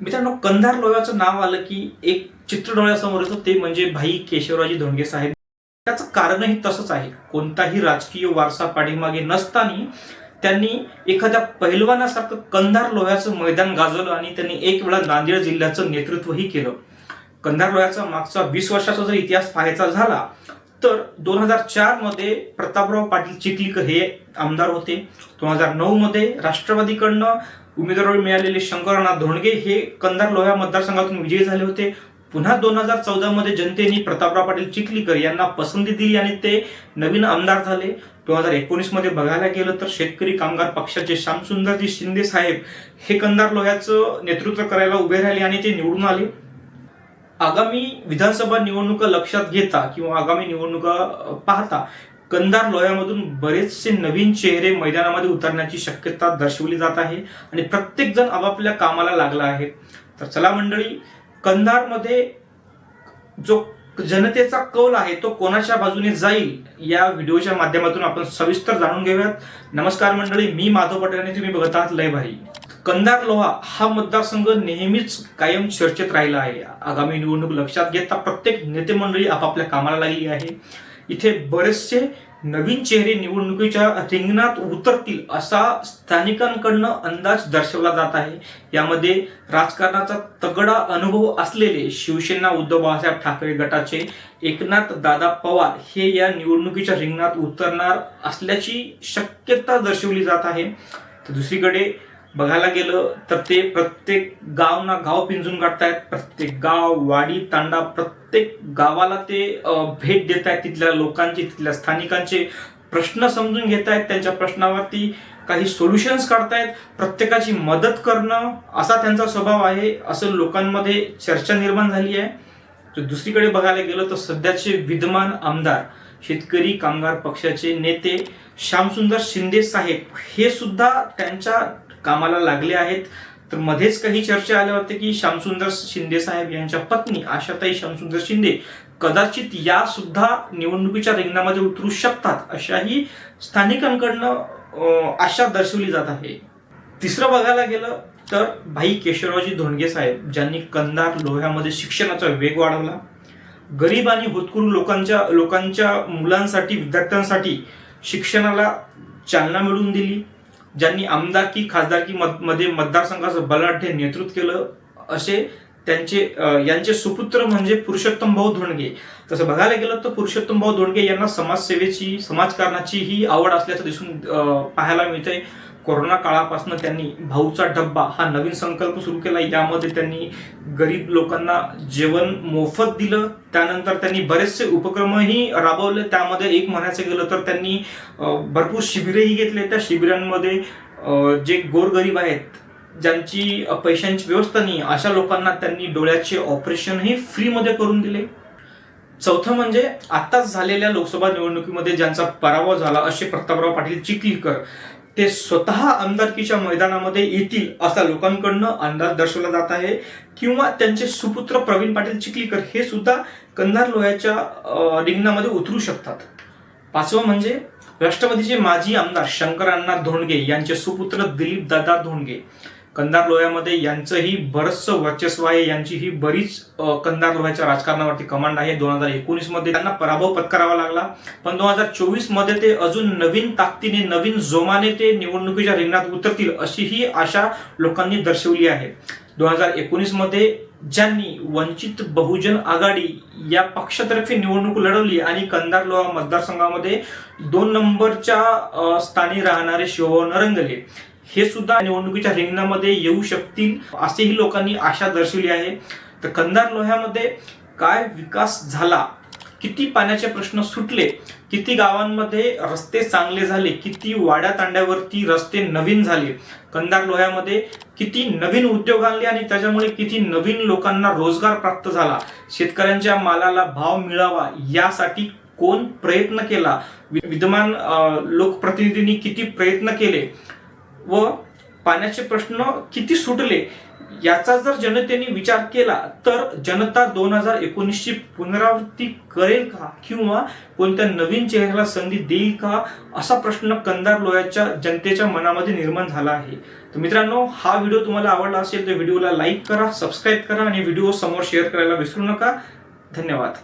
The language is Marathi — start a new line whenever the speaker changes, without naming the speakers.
मित्रांनो कंधार लोह्याचं नाव आलं की एक चित्र डोळ्यासमोर येतं ते म्हणजे भाई केशवराजी धोंडगे साहेब. त्याचं कारणही तसंच आहे. कोणताही राजकीय वारसा पाठीमागे नसताना त्यांनी एखाद्या पहिलवानासारखं कंधार लोह्याचं मैदान गाजवलं आणि त्यांनी एक वेळा नांदेड जिल्ह्याचं नेतृत्वही केलं. कंधार लोह्याचा मागचा वीस वर्षाचा जर इतिहास पाहायचा झाला तर दोन हजार चारमध्ये प्रतापराव पाटील चिखलीकर हे आमदार होते. दोन हजार नऊ मध्ये राष्ट्रवादीकडनं उमेदवारी मिळालेले शंकरनाथ धोंडगे हे कंधार लोह्या मतदारसंघातून विजयी झाले होते. पुन्हा दोन हजार चौदा मध्ये जनतेने प्रतापराव पाटील चिखलीकर यांना पसंती दिली आणि ते नवीन आमदार झाले. दोन हजार एकोणीसमध्ये बघायला गेलं तर शेतकरी कामगार पक्षाचे श्यामसुंदरजी शिंदे साहेब हे कंधार लोह्याचं नेतृत्व करायला उभे राहिले आणि ते निवडून आले. आगामी विधानसभा निवडणुका लक्षात घेता किंवा आगामी निवडणुका पाहता कंधार लोह्यामधून बरेचसे नवीन चेहरे मैदानामध्ये उतरण्याची शक्यता दर्शवली जात आहे आणि प्रत्येक जण आपापल्या कामाला लागला आहे. तर चला मंडळी कंधारमध्ये जो जनतेचा कौल आहे तो कोणाच्या बाजूने जाईल या व्हिडिओच्या माध्यमातून आपण सविस्तर जाणून घेऊयात. नमस्कार मंडळी मी माधव पटेल आणि तुम्ही बघत आहात लय भारी कंधार लोहा हा मतदारसंघ नेहमीच कायम चर्चेत राहिला आहे. आगामी निवडणूक लक्षात घेता प्रत्येक नेते मंडळी आपापल्या कामाला लागली आहे. इथे बरेचसे नवीन चेहरे निवडणुकीच्या रिंगणात उतरतील असा स्थानिकांकडनं अंदाज दर्शवला जात आहे. यामध्ये राजकारणाचा तगडा अनुभव असलेले शिवसेना उद्धव बाळासाहेब ठाकरे गटाचे एकनाथ दादा पवार हे या निवडणुकीच्या रिंगणात उतरणार असल्याची शक्यता दर्शवली जात आहे. तर दुसरीकडे बघायला गेलं तर ते प्रत्येक गाव ना गाव पिंजून काढतायत. प्रत्येक गाव वाडी तांडा प्रत्येक गावाला ते भेट देत आहेत तिथल्या लोकांचे तिथल्या स्थानिकांचे. प्रश्न समजून घेत आहेत त्यांच्या प्रश्नावरती काही सोल्युशन्स काढतायत. प्रत्येकाची मदत करणं असा त्यांचा स्वभाव आहे असं लोकांमध्ये चर्चा निर्माण झाली आहे. तर दुसरीकडे बघायला गेलं तर सध्याचे विद्यमान आमदार शेतकरी कामगार पक्षाचे नेते श्यामसुंदर शिंदे साहेब हे सुद्धा त्यांच्या कामाला लागले आहेत. तर मध्येच काही चर्चा आल्या होत्या की श्यामसुंदर शिंदे साहेब यांच्या पत्नी आशाताई श्यामसुंदर शिंदे कदाचित या सुद्धा निवडणुकीच्या रिंगणामध्ये उतरू शकतात अशाही स्थानिकांकडनं आशा दर्शवली जात आहे. तिसरं बघायला गेलं तर भाई केशवरावजी धोंडगे साहेब ज्यांनी कंधार लोह्यामध्ये शिक्षणाचा वेग वाढवला. गरीब आणि होतकुरू लोकांच्या लोकांच्या मुलांसाठी विद्यार्थ्यांसाठी शिक्षणाला चालना मिळवून दिली. ज्यांनी आमदारकी खासदारकी मत- मध्ये मतदारसंघाचं बलाढ्य नेतृत्व केलं असे त्यांचे यांचे सुपुत्र म्हणजे पुरुषोत्तम भाऊ धोंडगे. तसं बघायला गेलं तर पुरुषोत्तम भाऊ धोंडगे यांना समाजसेवेची समाजकारणाची ही आवड असल्याचं दिसून पाहायला मिळते कोरोना काळापासून त्यांनी भाऊचा डब्बा हा नवीन संकल्प सुरू केला. यामध्ये त्यांनी गरीब लोकांना जेवण मोफत दिलं. त्यानंतर त्यांनी बरेचसे उपक्रमही राबवले. त्यामध्ये एक म्हणायचं गेलं तर त्यांनी भरपूर शिबिरेही घेतले. त्या शिबिरांमध्ये जे गोरगरीब आहेत ज्यांची पैशांची व्यवस्था नाही अशा लोकांना त्यांनी डोळ्याचे ऑपरेशनही फ्रीमध्ये करून दिले. चौथं म्हणजे आताच झालेल्या लोकसभा निवडणुकीमध्ये ज्यांचा पराभव झाला असे प्रतापराव पाटील चिखलीकर ते स्वतः आमदारकीच्या मैदानामध्ये येतील असा लोकांकडनं अंदाज दर्शवला जात आहे. किंवा त्यांचे सुपुत्र प्रवीण पाटील चिखलीकर हे सुद्धा कंधार लोह्याच्या रिंगणामध्ये उतरू शकतात. पाचवं म्हणजे राष्ट्रवादीचे माजी आमदार शंकरांना धोंडगे यांचे सुपुत्र दिलीप दादा धोंडगे. कंधार लोह्यामध्ये यांचंही बरचसं वर्चस्व आहे यांची ही बरीच कंदार कंधार लोह्याच्या राजकारणावरती कमांड आहे. दोन हजार एकोणीसमध्ये त्यांना पराभव पत्करावा लागला. पण दोन हजार चोवीसमध्ये ते अजून नवीन ताकदीने नवीन जोमाने ते निवडणुकीच्या रिंगणात उतरतील अशी ही आशा लोकांनी दर्शवली आहे. दोन हजार एकोणीसमध्ये ज्यांनी वंचित बहुजन आघाडी या पक्षातर्फे निवडणूक लढवली आणि कंधार लोहा मतदारसंघामध्ये दोन नंबरच्या स्थानी राहणारे शिव नरंगले हे सुद्धा निवडणुकीच्या रिंगणामध्ये येऊ शकतील असेही लोकांनी आशा दर्शवली आहे. तर कंधार लोह्यामध्ये काय विकास झाला? किती पाण्याचे प्रश्न सुटले? किती गावांमध्ये रस्ते चांगले झाले? किती वाड्या तांड्यावरती रस्ते नवीन झाले? कंधार लोह्यामध्ये किती नवीन उद्योग आणले आणि त्याच्यामुळे किती नवीन लोकांना रोजगार प्राप्त झाला? शेतकऱ्यांच्या मालाला भाव मिळावा यासाठी कोण प्रयत्न केला? विद्यमान लोकप्रतिनिधींनी किती प्रयत्न केले? व पाण्याचे प्रश्न किती सुटले याचा जर जनतेने विचार केला तर जनता दोन हजार एकोणीसची पुनरावृत्ती करेल का? किंवा कोणत्या नवीन चेहऱ्याला संधी देईल का? असा प्रश्न कंदार लोह्याच्या जनतेच्या मनामध्ये निर्माण झाला आहे. तर मित्रांनो हा व्हिडिओ तुम्हाला आवडला असेल तर व्हिडिओला लाईक करा सबस्क्राईब करा आणि व्हिडिओ समोर शेअर करायला विसरू नका. धन्यवाद.